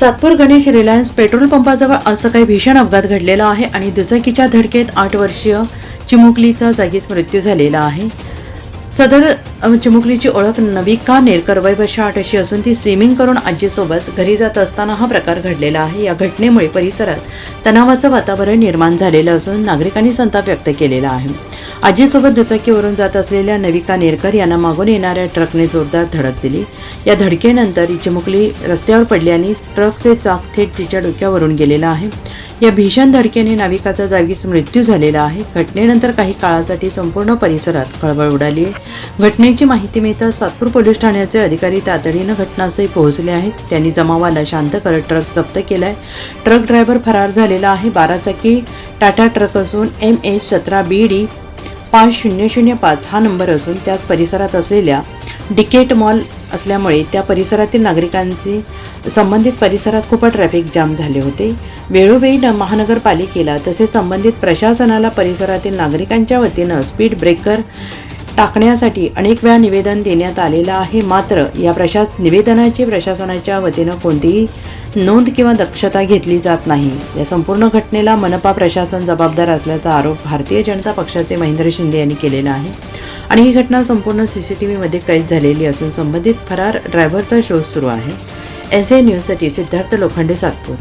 Satpur Ganesh Reliance petrol पंपाजवळ असं काही भीषण अपघात घडलेला आहे आणि दुचाकीच्या धडकेत आठ वर्षीय चिमुकलीचा जागीच मृत्यू झालेला आहे. सदर चिमुकलीची ओळख नविका नेरकर वय वर्ष आठ अशी असून ती स्विमिंग करून आजीसोबत घरी जात असताना हा प्रकार घडलेला आहे. या घटनेमुळे परिसरात तणावाचं वातावरण निर्माण झालेलं असून नागरिकांनी संताप व्यक्त केलेला आहे. आजीसोबत दुचाकीवरून जात असलेल्या नविका नेरकर यांना मागून येणाऱ्या ट्रकने जोरदार धडक दिली. या धडकेनंतर ही चिमुकली रस्त्यावर पडली आणि ट्रकचे चाक थेट तिच्या डोक्यावरून गेलेला आहे. या भीषण धडकेने नाविकाचा जागीच मृत्यू झालेला आहे. घटनेनंतर काही काळासाठी संपूर्ण परिसरात खळबळ उडाली आहे. घटनेची माहिती मिळताच सातपूर पोलीस ठाण्याचे अधिकारी तातडीनं घटनास्थळी पोहोचले आहेत. त्यांनी जमावाला शांत करत ट्रक जप्त केलाय. ट्रक ड्रायव्हर फरार झालेला आहे. बारा चाकी टाटा ट्रक असून एम एच सतरा बी डी पाच शून्य शून्य पाच हा नंबर असून त्याच परिसरात असलेल्या डिकेट मॉल असल्यामुळे त्या परिसरातील नागरिकांचे संबंधित परिसरात खूप ट्रॅफिक जाम झाले होते. वेळोवेळी न- महानगरपालिकेला तसेच संबंधित प्रशासनाला परिसरातील नागरिकांच्या वतीनं स्पीड ब्रेकर टाकण्यासाठी अनेक वेळा निवेदन देण्यात आलेलं आहे. मात्र या प्रशा निवेदनाची प्रशासनाच्या वतीनं कोणतीही नोंद किंवा दक्षता घेतली जात नाही. या संपूर्ण घटनेला मनपा प्रशासन जबाबदार असल्याचा आरोप भारतीय जनता पक्षाचे महेंद्र शिंदे यांनी केलेला आहे. आणि ही घटना संपूर्ण सी सी टी व्हीमध्ये कैद झालेली असून संबंधित फरार ड्रायव्हरचा शोध सुरू आहे. एस ए न्यूजसाठी सिद्धार्थ लोखंडे सातपूर.